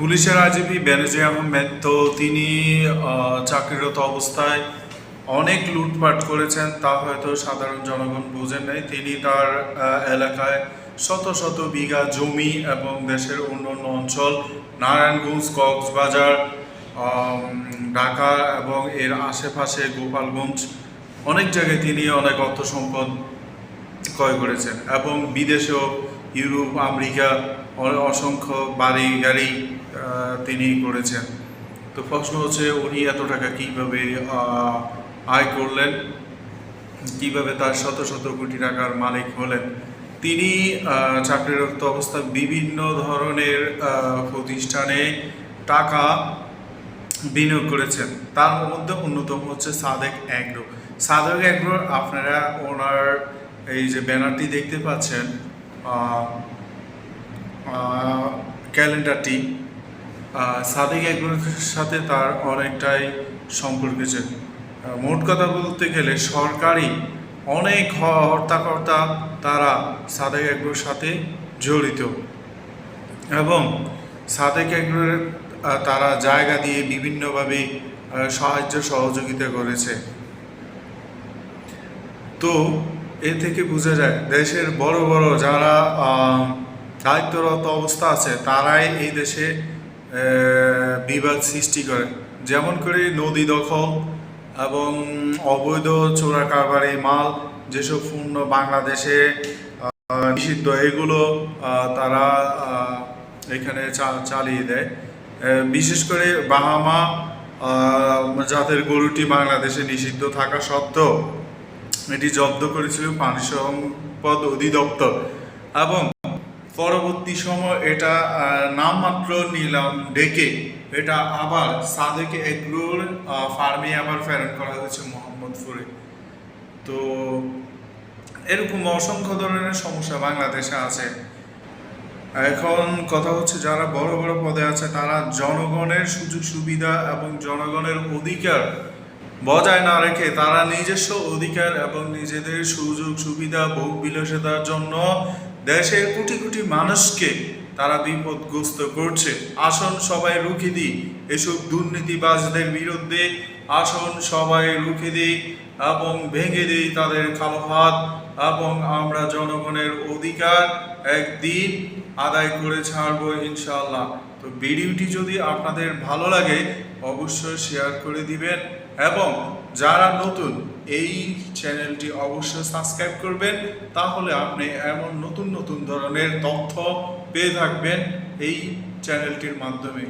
পুলিশের আইজিপি বেনজির আহমেদ তো তিনি চাকরিরত অবস্থায় অনেক লুটপাট করেছেন, তা হয়তো সাধারণ জনগণ বোঝেন নাই। তিনি তার এলাকায় শত শত বিঘা জমি এবং দেশের অন্যান্য অঞ্চল, নারায়ণগঞ্জ, কক্সবাজার ঢাকা এবং এর আশেপাশে গোপালগঞ্জ, অনেক জায়গায় তিনি অনেক অর্থ সম্পদ ক্রয় করেছেন এবং বিদেশেও ইউরোপ, আমেরিকা অসংখ্য বাড়ি গাড়ি তিনি করেছেন। তো প্রশ্ন হচ্ছে, উনি এত টাকা কীভাবে আয় করলেন? কীভাবে তার শত শত কোটি টাকার মালিক হলেন? তিনি চাকরিরত অবস্থায় বিভিন্ন ধরনের প্রতিষ্ঠানে টাকা বিনিয়োগ করেছেন। তার মধ্যে অন্যতম হচ্ছে সাদেক অ্যাগ্রো। সাদেক অ্যাগ্রো আপনারা ওনার এই যে ব্যানারটি দেখতে পাচ্ছেন ক্যালেন্ডারটি সাদেক অ্যাগ্রোর সাথে তার অনেকটাই সম্পর্ক মোট কথা বলতে গেলে সরকারি অনেক হর্তাকর্তা তারা সাদেক অ্যাগ্রোর সাথে জড়িত। এবং সাদেক এগ্রোর তারা জায়গা দিয়ে বিভিন্নভাবে সাহায্য সহযোগিতা করেছে। তো এ থেকে বোঝা যায়, দেশের বড় বড় যারা দায়িত্বরত অবস্থা আছে, তারাই এই দেশে বিবাদ সৃষ্টি করে। যেমন করে নদী দখল এবং অবৈধ চোরা কারবারি মাল, যেসব পণ্য বাংলাদেশে নিষিদ্ধ, এগুলো তারা এখানে চালিয়ে দেয়। বিশেষ করে বাহামা জাতের গরুটি বাংলাদেশে নিষিদ্ধ থাকা সত্ত্বেও এটি জব্দ করেছিল পানি সম্পদ অধিদপ্তর এবং পরবর্তী সময় এটা নামমাত্র নিলাম ডেকে। এটা আবার সাদেক এগ্রোর ফার্মে আবার প্রেরণ করা হয়েছে মোহাম্মদপুরে। তো এরকম অসংখ্য ধরনের সমস্যা বাংলাদেশে আছে। এখন কথা হচ্ছে, যারা বড় বড় পদে আছে, তারা জনগণের সুযোগ সুবিধা এবং জনগণের অধিকার বজায় না রেখে তারা নিজস্ব অধিকার এবং নিজেদের সুযোগ, সুবিধা, ভোগ বিলাসিতার জন্য দেশের কোটি কোটি মানুষকে তারা বিপদগ্রস্ত করছে। আসন সবাই রুখে দিই। এসব দুর্নীতিবাজদের বিরুদ্ধে আসন সবাই রুখে দিই এবং ভেঙে দিই তাদের কালো হাত এবং আমরা জনগণের অধিকার একদিন আদায় করে ছাড়বো ইনশাআল্লাহ। তো ভিডিওটি যদি আপনাদের ভালো লাগে, অবশ্যই শেয়ার করে দিবেন। এবং যারা নতুন এই চ্যানেলটি অবশ্যই সাবস্ক্রাইব করবেন, তাহলে আপনি এমন নতুন নতুন ধরনের তথ্য পেয়ে থাকবেন এই চ্যানেলটির মাধ্যমে।